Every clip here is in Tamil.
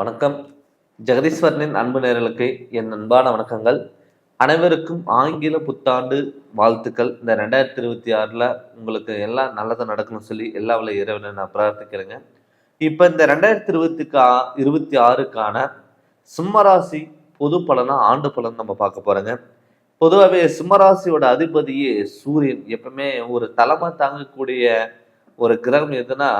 வணக்கம். ஜெகதீஸ்வரனின் அன்பு நேரலுக்கு என் அன்பான வணக்கங்கள். அனைவருக்கும் ஆங்கில புத்தாண்டு வாழ்த்துக்கள். இந்த ரெண்டாயிரத்தி இருபத்தி ஆறில் உங்களுக்கு எல்லாம் நல்லதாக நடக்கணும்னு சொல்லி எல்லா வில இறைவனை நான் பிரார்த்திக்கிறேங்க. இப்போ இந்த ரெண்டாயிரத்தி இருபத்துக்கு இருபத்தி ஆறுக்கான சிம்மராசி பொது பலனா ஆண்டு பலன் நம்ம பார்க்க போகிறோங்க பொதுவாகவே சிம்மராசியோட அதிபதியே சூரியன். எப்பவுமே ஒரு தலைமை தாங்கக்கூடிய ஒரு கிரகம் எதுனா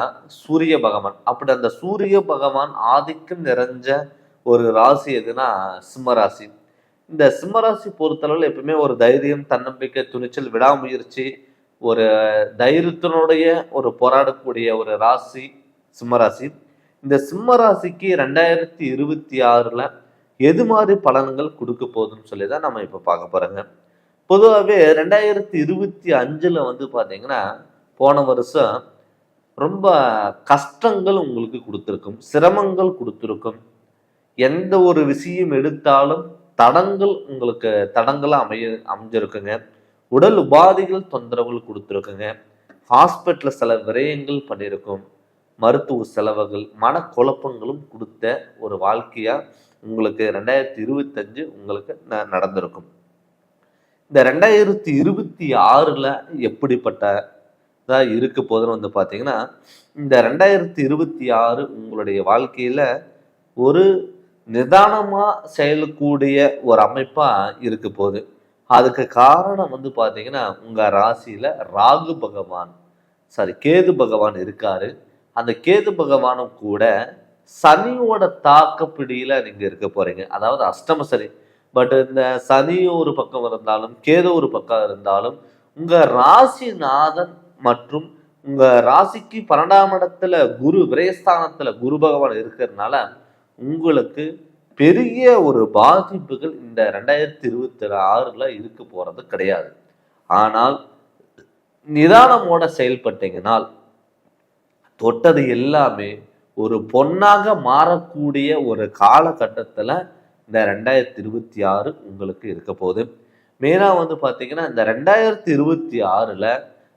சூரிய பகவான். அப்படி அந்த சூரிய பகவான் ஆதிக்கம் நிறைஞ்ச ஒரு ராசி எதுனா சிம்மராசி இந்த சிம்மராசி பொறுத்தளவில் எப்பவுமே ஒரு தைரியம் தன்னம்பிக்கை துணிச்சல் விடாமுயற்சி ஒரு தைரியத்தினுடைய ஒரு போராடக்கூடிய ஒரு ராசி சிம்மராசி இந்த சிம்மராசிக்கு ரெண்டாயிரத்தி இருபத்தி ஆறில் எது மாதிரி பலன்கள் கொடுக்க போகுதுன்னு சொல்லி தான் நம்ம இப்போ பார்க்க போகிறோங்க பொதுவாகவே ரெண்டாயிரத்தி இருபத்தி அஞ்சில் வந்து பார்த்தீங்கன்னா போன வருஷம் ரொம்ப கஷ்டங்கள் உங்களுக்கு கொடுத்துருக்கும் சிரமங்கள் கொடுத்துருக்கும். எந்த ஒரு விஷயம் எடுத்தாலும் தடங்கள் உங்களுக்கு தடங்களாக அமைய அமைஞ்சிருக்குங்க. உடல் உபாதைகள் தொந்தரவுகள் கொடுத்துருக்குங்க. ஹாஸ்பிட்டலில் சில விரயங்கள் பண்ணியிருக்கும். மருத்துவ செலவுகள் மனக்குழப்பங்களும் கொடுத்த ஒரு வாழ்க்கையாக உங்களுக்கு ரெண்டாயிரத்தி இருபத்தஞ்சு உங்களுக்கு ந- நடந்திருக்கும். இந்த ரெண்டாயிரத்தி இருபத்தி ஆறில் எப்படிப்பட்ட தான் இருக்க போதுன்னு வந்து பார்த்தீங்கன்னா இந்த ரெண்டாயிரத்தி இருபத்தி ஆறு உங்களுடைய வாழ்க்கையில் ஒரு நிதானமாக செயலக்கூடிய ஒரு அமைப்பாக இருக்க போகுது. அதுக்கு காரணம் வந்து பார்த்தீங்கன்னா உங்கள் ராசியில் ராகு பகவான் சாரி கேது பகவான் இருக்காரு. அந்த கேது பகவானும் கூட சனியோட தாக்கப்பிடியில் நீங்கள் இருக்க போகிறீங்க அதாவது அஷ்டம சனி. பட் இந்த சனி ஒரு பக்கம் இருந்தாலும் கேது ஒரு பக்கம் இருந்தாலும் உங்கள் ராசிநாதன் மற்றும் உங்க ராசிக்கு பன்னெண்டாம் இடத்துல குரு விரயஸ்தானத்துல குரு பகவான் இருக்கிறதுனால உங்களுக்கு பெரிய ஒரு பாதிப்புகள் இந்த ரெண்டாயிரத்தி இருபத்தி ஆறுல இருக்க போறது கிடையாது. ஆனால் நிதானமோட செயல்பட்டீங்கனால் தொட்டது எல்லாமே ஒரு பொன்னாக மாறக்கூடிய ஒரு காலகட்டத்தில் இந்த ரெண்டாயிரத்தி இருபத்தி ஆறு உங்களுக்கு இருக்க போகுது. மெயினாக வந்து பார்த்தீங்கன்னா இந்த ரெண்டாயிரத்தி இருபத்தி ஆறில்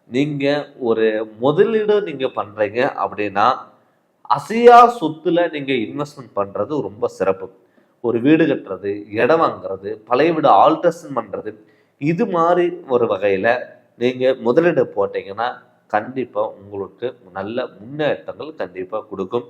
நீங்கள் ஒரு முதலீடு நீங்கள் பண்ணுறீங்க அப்படின்னா அசையா சொத்தில் நீங்கள் இன்வெஸ்ட்மெண்ட் பண்ணுறது ரொம்ப சிறப்பு. ஒரு வீடு கட்டுறது இடம் வாங்குறது பழைய வீடு ஆல்ட்ரேஷன் பண்ணுறது இது மாதிரி ஒரு வகையில் நீங்கள் முதலீடு போட்டிங்கன்னா கண்டிப்பாக உங்களுக்கு நல்ல முன்னேற்றங்கள் கண்டிப்பாக கொடுக்கும்.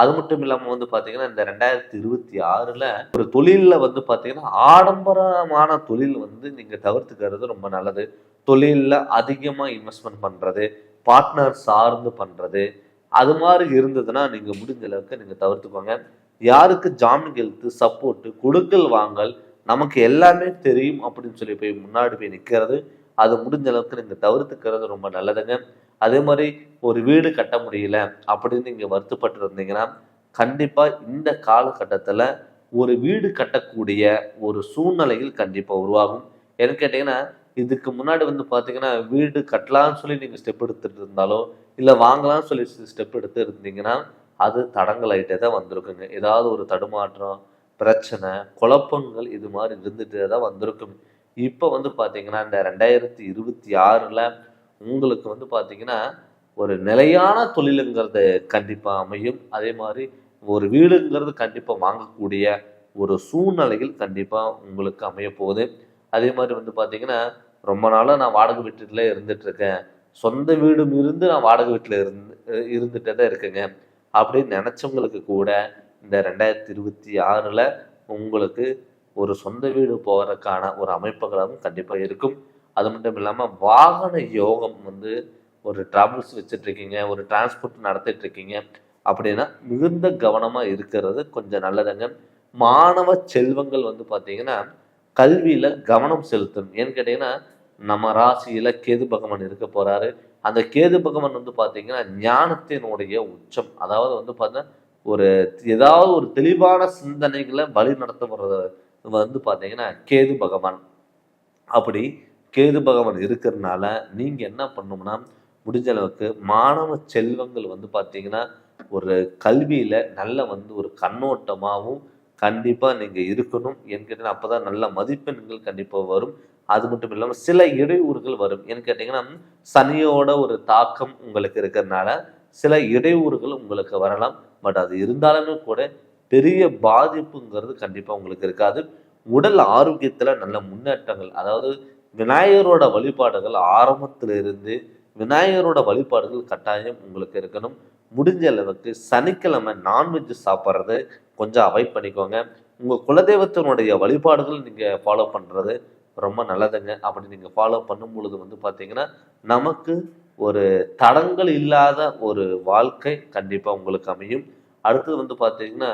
அது மட்டும் இல்லாமல் வந்து பார்த்தீங்கன்னா இந்த ரெண்டாயிரத்தி இருபத்தி ஆறில் ஒரு தொழிலில் வந்து பார்த்தீங்கன்னா ஆடம்பரமான தொழில் வந்து நீங்கள் தவிர்த்துக்கிறது ரொம்ப நல்லது. தொழிலில் அதிகமாக இன்வெஸ்ட்மெண்ட் பண்ணுறது பார்ட்னர் சார்ந்து பண்ணுறது அது மாதிரி இருந்ததுன்னா நீங்கள் முடிஞ்ச அளவுக்கு நீங்கள் தவிர்த்துக்கோங்க. யாருக்கு ஜாமீன் எழுத்து சப்போர்ட்டு கொடுக்கல் வாங்கல் நமக்கு எல்லாமே தெரியும் அப்படின்னு சொல்லி போய் முன்னாடி போய் நிற்கிறது அது முடிஞ்ச அளவுக்கு நீங்கள் தவிர்த்துக்கிறது ரொம்ப நல்லதுங்க. அதே மாதிரி ஒரு வீடு கட்ட முடியல அப்படின்னு நீங்கள் வருத்தப்பட்டு இருந்தீங்கன்னா கண்டிப்பாக இந்த காலகட்டத்தில் ஒரு வீடு கட்டக்கூடிய ஒரு சூழ்நிலையில் கண்டிப்பாக உருவாகும். ஏன்னு கேட்டிங்கன்னா இதுக்கு முன்னாடி வந்து பார்த்தீங்கன்னா வீடு கட்டலாம்னு சொல்லி நீங்கள் ஸ்டெப் எடுத்துகிட்டு இருந்தாலோ இல்லை வாங்கலாம்னு சொல்லி ஸ்டெப் எடுத்து இருந்தீங்கன்னா அது தடங்கலாயிட்டே தான் வந்திருக்குங்க. ஏதாவது ஒரு தடுமாற்றம் பிரச்சனை குழப்பங்கள் இது மாதிரி இருந்துகிட்டே தான் வந்திருக்கும் இப்போ வந்து பார்த்தீங்கன்னா இந்த ரெண்டாயிரத்தி இருபத்தி ஆறில் உங்களுக்கு வந்து பார்த்தீங்கன்னா ஒரு நிலையான தொழிலுங்கிறது கண்டிப்பாக அமையும். அதே மாதிரி ஒரு வீடுங்கிறது கண்டிப்பாக வாங்கக்கூடிய ஒரு சூழ்நிலையில் கண்டிப்பாக உங்களுக்கு அமைய போகுது. அதே மாதிரி வந்து பார்த்தீங்கன்னா ரொம்ப நாளாக நான் வாடகை வீட்டில் இருந்துகிட்ருக்கேன் சொந்த வீடும் இருந்து நான் வாடகை வீட்டில் இருந்து இருந்துகிட்டே தான் இருக்கேங்க. அப்படின்னு நினச்சவங்களுக்கு கூட இந்த ரெண்டாயிரத்தி இருபத்தி ஆறில் உங்களுக்கு ஒரு சொந்த வீடு போகிறதுக்கான ஒரு அமைப்புகளும் கண்டிப்பாக இருக்கும். அது மட்டும் இல்லாமல் வாகன யோகம் வந்து ஒரு டிராவல்ஸ் வச்சுட்ருக்கீங்க ஒரு டிரான்ஸ்போர்ட் நடத்திட்டு இருக்கீங்க அப்படின்னா மிகுந்த கவனமாக இருக்கிறது கொஞ்சம் நல்லதுங்க. மாணவ செல்வங்கள் வந்து பார்த்தீங்கன்னா கல்வியில் கவனம் செலுத்தணும். ஏன்னு கேட்டிங்கன்னா நம்ம ராசியில் கேது பகவான் இருக்க போகிறாரு அந்த கேது பகவான் வந்து பார்த்தீங்கன்னா ஞானத்தினுடைய உச்சம். அதாவது வந்து பார்த்தீங்கன்னா ஒரு ஏதாவது ஒரு தெளிவான சிந்தனைகளை வழி நடத்த வந்து பார்த்தீங்கன்னா கேது பகவான். அப்படி கேது பகவான் இருக்கிறதுனால நீங்கள் என்ன பண்ணணும்னா முடிஞ்ச அளவுக்கு மாணவ செல்வங்கள் வந்து பார்த்தீங்கன்னா ஒரு கல்வியில் நல்ல வந்து ஒரு கண்ணோட்டமாகவும் கண்டிப்பாக நீங்கள் இருக்கணும் என்கிட்ட அப்போ தான் நல்ல மதிப்பெண்கள் கண்டிப்பாக வரும். அது மட்டும் இல்லாமல் சில இடையூறுகள் வரும். ஏன்னு கேட்டிங்கன்னா சனியோட ஒரு தாக்கம் உங்களுக்கு இருக்கிறதுனால சில இடையூறுகள் உங்களுக்கு வரலாம். பட் அது இருந்தாலுமே கூட பெரிய பாதிப்புங்கிறது கண்டிப்பாக உங்களுக்கு இருக்காது. உடல் ஆரோக்கியத்தில் நல்ல முன்னேற்றங்கள் அதாவது விநாயகரோட வழிபாடுகள் ஆரம்பத்தில் இருந்து விநாயகரோட வழிபாடுகள் கட்டாயம் உங்களுக்கு இருக்கணும். முடிஞ்ச அளவுக்கு சனிக்கிழமை நான்வெஜ் சாப்பிட்றது கொஞ்சம் அவாய்ட் பண்ணிக்கோங்க. உங்கள் குலதெய்வத்தினுடைய வழிபாடுகள் நீங்கள் ஃபாலோ பண்ணுறது ரொம்ப நல்லதுங்க. அப்படி நீங்கள் ஃபாலோ பண்ணும் பொழுது வந்து பார்த்தீங்கன்னா நமக்கு ஒரு தடங்கள் இல்லாத ஒரு வாழ்க்கை கண்டிப்பாக உங்களுக்கு அமையும். அடுத்தது வந்து பார்த்தீங்கன்னா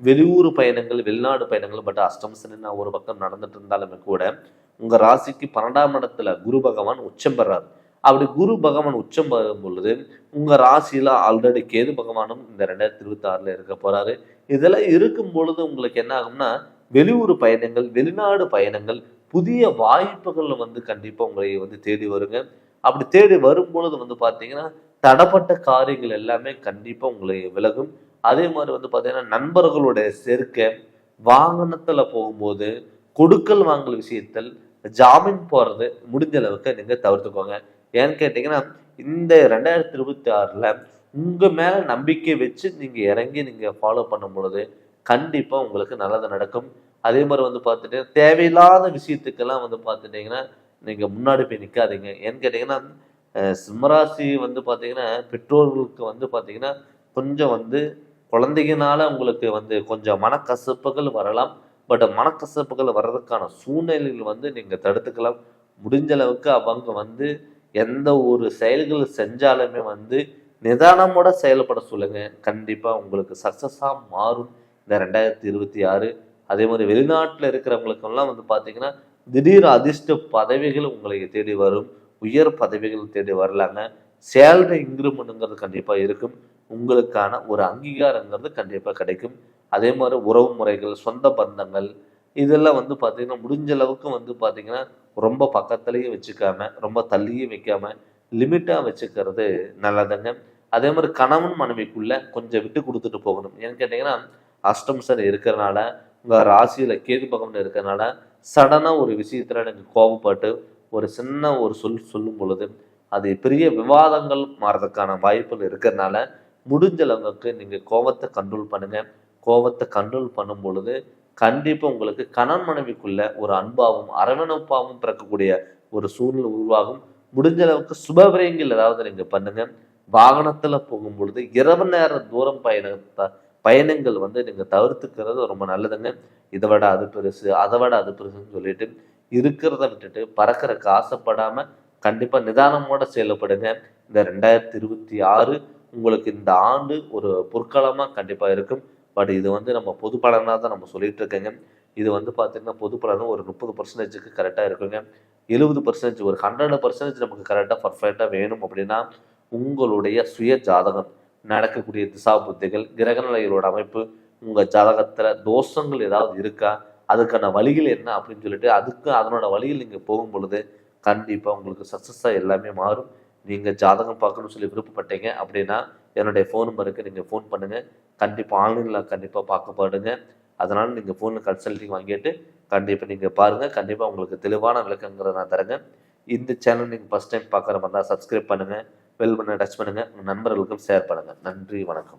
வெளியூர் பயணங்கள் வெளிநாடு பயணங்கள் பட் அஷ்டம் நான் ஒரு பக்கம் நடந்துட்டு இருந்தாலுமே கூட உங்கள் ராசிக்கு பன்னெண்டாம் இடத்துல குரு பகவான் உச்சம் பெறாரு. அப்படி குரு பகவான் உச்சம் பெறும் பொழுது உங்கள் ராசியில் ஆல்ரெடி கேது பகவானும் இந்த ரெண்டாயிரத்தி இருபத்தி ஆறில் இருக்க போகிறாரு இதெல்லாம் இருக்கும் பொழுது உங்களுக்கு என்ன ஆகும்னா வெளியூர் பயணங்கள் வெளிநாடு பயணங்கள் புதிய வாய்ப்புகள் வந்து கண்டிப்பாக உங்களை வந்து தேடி வருங்க. அப்படி தேடி வரும் பொழுது வந்து பார்த்தீங்கன்னா தடப்பட்ட காரியங்கள் எல்லாமே கண்டிப்பாக உங்களை விலகும். அதே மாதிரி வந்து பார்த்தீங்கன்னா நண்பர்களுடைய சேர்க்கை வாகனத்தில் போகும்போது கொடுக்கல் வாங்கல் விஷயத்தில் ஜாமீன் போகிறது முடிஞ்ச அளவுக்கு நீங்கள் தவிர்த்துக்கோங்க. ஏன்னு கேட்டிங்கன்னா இந்த ரெண்டாயிரத்தி இருபத்தி ஆறில் உங்கள் மேலே நம்பிக்கை வச்சு நீங்கள் இறங்கி நீங்கள் ஃபாலோ பண்ணும் பொழுது கண்டிப்பாக உங்களுக்கு நல்லது நடக்கும். அதே மாதிரி வந்து பார்த்துட்டு தேவையில்லாத விஷயத்துக்கெல்லாம் வந்து பார்த்துட்டிங்கன்னா நீங்கள் முன்னாடி போய் நிற்காதீங்க ஏன்னு கேட்டிங்கன்னா சிம்மராசி வந்து பார்த்தீங்கன்னா பெற்றோர்களுக்கு வந்து பார்த்தீங்கன்னா கொஞ்சம் வந்து குழந்தைங்கனால உங்களுக்கு வந்து கொஞ்சம் மனக்கசப்புகள் வரலாம். பட் மனக்கசப்புகள் வர்றதுக்கான சூழ்நிலைகள் வந்து நீங்கள் தடுத்துக்கலாம். முடிஞ்ச அளவுக்கு அவங்க வந்து எந்த ஒரு செயல்கள் செஞ்சாலுமே வந்து நிதானமோட செயல்பட சொல்லுங்க. கண்டிப்பாக உங்களுக்கு சக்ஸஸாக மாறும். இந்த ரெண்டாயிரத்தி இருபத்தி ஆறு அதே மாதிரி வெளிநாட்டில் இருக்கிறவங்களுக்கெல்லாம் வந்து பார்த்தீங்கன்னா திடீர் அதிர்ஷ்ட பதவிகள் உங்களை தேடி வரும். உயர் பதவிகள் தேடி வரலாங்க. சேலரி இன்க்ரிமெண்ட்டுங்கிறது கண்டிப்பாக இருக்கும். உங்களுக்கான ஒரு அங்கீகாரங்கிறது கண்டிப்பாக கிடைக்கும். அதே மாதிரி உறவு முறைகள் சொந்த பந்தங்கள் இதெல்லாம் வந்து பார்த்திங்கன்னா முடிஞ்ச அளவுக்கு வந்து பார்த்திங்கன்னா ரொம்ப பக்கத்துலேயும் வச்சுக்காம ரொம்ப தள்ளியும் வைக்காம லிமிட்டாக வச்சுக்கிறது நல்லதுங்க. அதே மாதிரி கணவன் மனைவிக்குள்ளே கொஞ்சம் விட்டு கொடுத்துட்டு போகணும். ஏன்னு கேட்டிங்கன்னா அஷ்டம் சார் இருக்கிறனால உங்கள் ராசியில் கேது பகம்னு இருக்கிறனால சடனாக ஒரு விஷயத்தில் எனக்கு கோபப்பட்டு ஒரு சின்ன ஒரு சொல் சொல்லும் பொழுது அது பெரிய விவாதங்கள் மாறதுக்கான வாய்ப்புகள் இருக்கிறதுனால முடிஞ்ச அளவுக்கு நீங்கள் கோபத்தை கண்ட்ரோல் பண்ணுங்கள் கோபத்தை கண்ட்ரோல் பண்ணும் பொழுது கண்டிப்பாக உங்களுக்கு கணவன் மனைவிக்குள்ள ஒரு அன்பாகவும் அரவணைப்பாகவும் பிறக்கக்கூடிய ஒரு சூழ்நிலை உருவாகும். முடிஞ்ச அளவுக்கு சுபவிரயங்கள் ஏதாவது நீங்கள் பண்ணுங்க. வாகனத்தில் போகும் பொழுது இரவு நேர தூரம் பயணத்தை பயணங்கள் வந்து நீங்கள் தவிர்த்துக்கிறது ரொம்ப நல்லதுங்க. இதை விட அது பெருசு அதை விட அது பெருசுன்னு சொல்லிட்டு இருக்கிறத விட்டுட்டு பறக்கிறதுக்கு ஆசைப்படாமல் கண்டிப்பாக நிதானமோட செயல்படுங்க. இந்த ரெண்டாயிரத்தி இருபத்தி ஆறு உங்களுக்கு இந்த ஆண்டு ஒரு பொற்காலமாக கண்டிப்பாக இருக்கும். பட் இது வந்து நம்ம பொது பலனாக தான் நம்ம சொல்லிட்டு இருக்கேங்க இது வந்து பார்த்தீங்கன்னா பொது பலனும் ஒரு முப்பது பர்சன்டேஜுக்கு கரெக்டாக இருக்குங்க. எழுபது பர்சன்டேஜ் ஒரு ஹண்ட்ரட் பர்சன்டேஜ் நமக்கு கரெக்டாக பர்ஃபெக்டாக வேணும் அப்படின்னா உங்களுடைய சுய ஜாதகம் நடக்கக்கூடிய திசா புத்திகள் கிரகநிலைகளோட அமைப்பு உங்கள் ஜாதகத்தில் தோஷங்கள் ஏதாவது இருக்கா அதுக்கான வழிகள் என்ன அப்படின்னு சொல்லிட்டு அதுக்கு அதனோட வழியில் நீங்கள் போகும் பொழுது கண்டிப்பாக உங்களுக்கு சக்ஸஸாக எல்லாமே மாறும். நீங்கள் ஜாதகம் பார்க்கணும்னு சொல்லி விருப்பப்பட்டீங்க அப்படின்னா என்னுடைய ஃபோன் நம்பருக்கு நீங்கள் ஃபோன் பண்ணுங்கள் கண்டிப்பாக ஆன்லைனில் கண்டிப்பாக பார்க்கப்படுங்க அதனால் நீங்கள் ஃபோனில் கன்சல்டிங் வாங்கிட்டு கண்டிப்பாக நீங்கள் பாருங்கள் கண்டிப்பாக உங்களுக்கு தெளிவான விளக்கங்கிறத நான் தரேங்க. இந்த சேனல் நீங்கள் ஃபஸ்ட் டைம் பார்க்குற மாதிரி தான் சப்ஸ்கிரைப் பண்ணுங்கள் பெல் பண்ண டச் பண்ணுங்கள் உங்கள் நண்பர்களுக்கும் ஷேர் பண்ணுங்கள் நன்றி வணக்கம்.